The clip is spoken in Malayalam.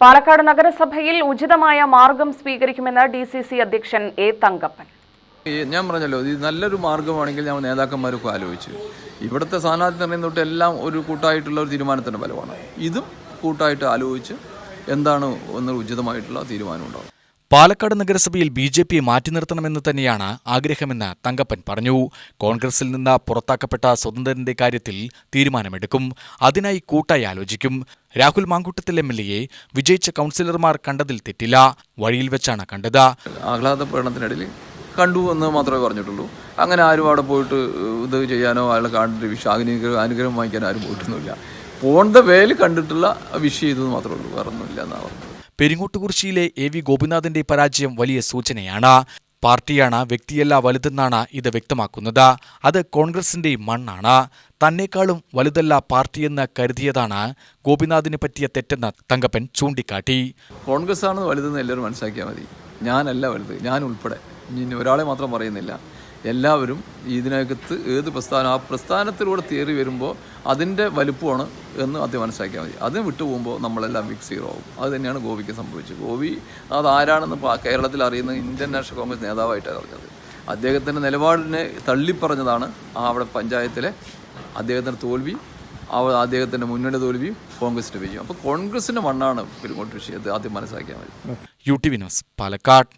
പാലക്കാട് നഗരസഭയിൽ ഉചിതമായ മാർഗം സ്വീകരിക്കുമെന്ന് ഡി സി സി അധ്യക്ഷൻ എ തങ്കപ്പൻ. ഞാൻ പറഞ്ഞല്ലോ ഇത് നല്ലൊരു മാർഗമാണെങ്കിൽ ഞാൻ നേതാക്കന്മാരൊക്കെ ആലോചിച്ചു. ഇവിടുത്തെ സ്ഥാനാർത്ഥി നിർണയം തൊട്ട് എല്ലാം ഒരു കൂട്ടായിട്ടുള്ള ഒരു തീരുമാനത്തിന്റെ ഫലമാണ്. ഇതും കൂട്ടായിട്ട് ആലോചിച്ച് എന്താണ് ഒന്ന് ഉചിതമായിട്ടുള്ള തീരുമാനം ഉണ്ടാവും പാലക്കാട് നഗരസഭയിൽ ബി ജെ പിയെ മാറ്റി നിർത്തണമെന്ന് തന്നെയാണ് ആഗ്രഹമെന്ന് തങ്കപ്പൻ പറഞ്ഞു. കോൺഗ്രസിൽ നിന്ന് പുറത്താക്കപ്പെട്ട സ്വതന്ത്രന്റെ കാര്യത്തിൽ തീരുമാനമെടുക്കും. അതിനായി കൂട്ടായി ആലോചിക്കും. രാഹുൽ മാങ്കൂട്ടത്തിൽ എം എൽ എയെ വിജയിച്ച കൗൺസിലർമാർ കണ്ടതിൽ തെറ്റില്ല. വഴിയിൽ വെച്ചാണ് കണ്ടത്. ആഹ്ലാദ പ്രകടനത്തിനിടയിൽ കണ്ടു എന്ന് മാത്രമേ പറഞ്ഞിട്ടുള്ളൂ. അങ്ങനെ ആരും അവിടെ പോയിട്ട് ഇത് ചെയ്യാനോ അയാളെ കാണേണ്ട വിഷയം അനുഗ്രഹം വാങ്ങിക്കാനോ ആരും പോയിട്ടൊന്നുമില്ല. പോണ്ട വേൽ കണ്ടിട്ടുള്ള വിഷയം ഇതെന്ന് മാത്രമേ ഉള്ളൂ. വേറെ ഒന്നുമില്ല എന്നാണ് പറഞ്ഞത്. പെരിങ്ങോട്ടുകുറിശിയിലെ എ വി ഗോപിനാഥിന്റെ പരാജയം വലിയ സൂചനയാണ്. പാർട്ടിയാണ് വ്യക്തിയല്ല വലുതെന്നാണ് ഇത് വ്യക്തമാക്കുന്നത്. അത് കോൺഗ്രസിന്റെ മണ്ണാണ്. തന്നെക്കാളും വലുതല്ല പാർട്ടിയെന്ന് കരുതിയതാണ് ഗോപിനാഥിന് പറ്റിയ തെറ്റെന്ന് തങ്കപ്പൻ ചൂണ്ടിക്കാട്ടി. കോൺഗ്രസ് ആണ് വലുതെന്ന് എല്ലാവരും മനസ്സിലാക്കിയാൽ മതി. ഞാനല്ല വലുത്. ഞാൻ ഉൾപ്പെടെ. ഒരാളെ മാത്രം പറയുന്നില്ല. എല്ലാവരും ഇതിനകത്ത് ഏത് പ്രസ്ഥാനം ആ പ്രസ്ഥാനത്തിലൂടെ തേറി വരുമ്പോൾ അതിന്റെ വലുപ്പമാണ് എന്ന് ആദ്യം മനസ്സിലാക്കിയാൽ മതി. അതിന് വിട്ടുപോകുമ്പോൾ നമ്മളെല്ലാം മിക്സ് സീറോ ആവും. അത് തന്നെയാണ് ഗോപിക്ക് സംഭവിച്ചത്. ഗോപി അത് ആരാണെന്ന് കേരളത്തിൽ അറിയുന്ന ഇന്ത്യൻ നാഷണൽ കോൺഗ്രസ് നേതാവായിട്ടാണ് അറിഞ്ഞത്. അദ്ദേഹത്തിന്റെ നിലപാടിനെ തള്ളിപ്പറഞ്ഞതാണ് ആ അവിടെ പഞ്ചായത്തിലെ അദ്ദേഹത്തിന്റെ തോൽവി അദ്ദേഹത്തിന്റെ മുന്നണി തോൽവിയും കോൺഗ്രസിന്റെ വിജയം അപ്പോൾ കോൺഗ്രസിന്റെ മണ്ണാണ് പെരുങ്ങോട്ട് വിഷയത്തെ ആദ്യം മനസ്സിലാക്കിയാൽ മതി. യു ടി വിനോസ് പാലക്കാട്.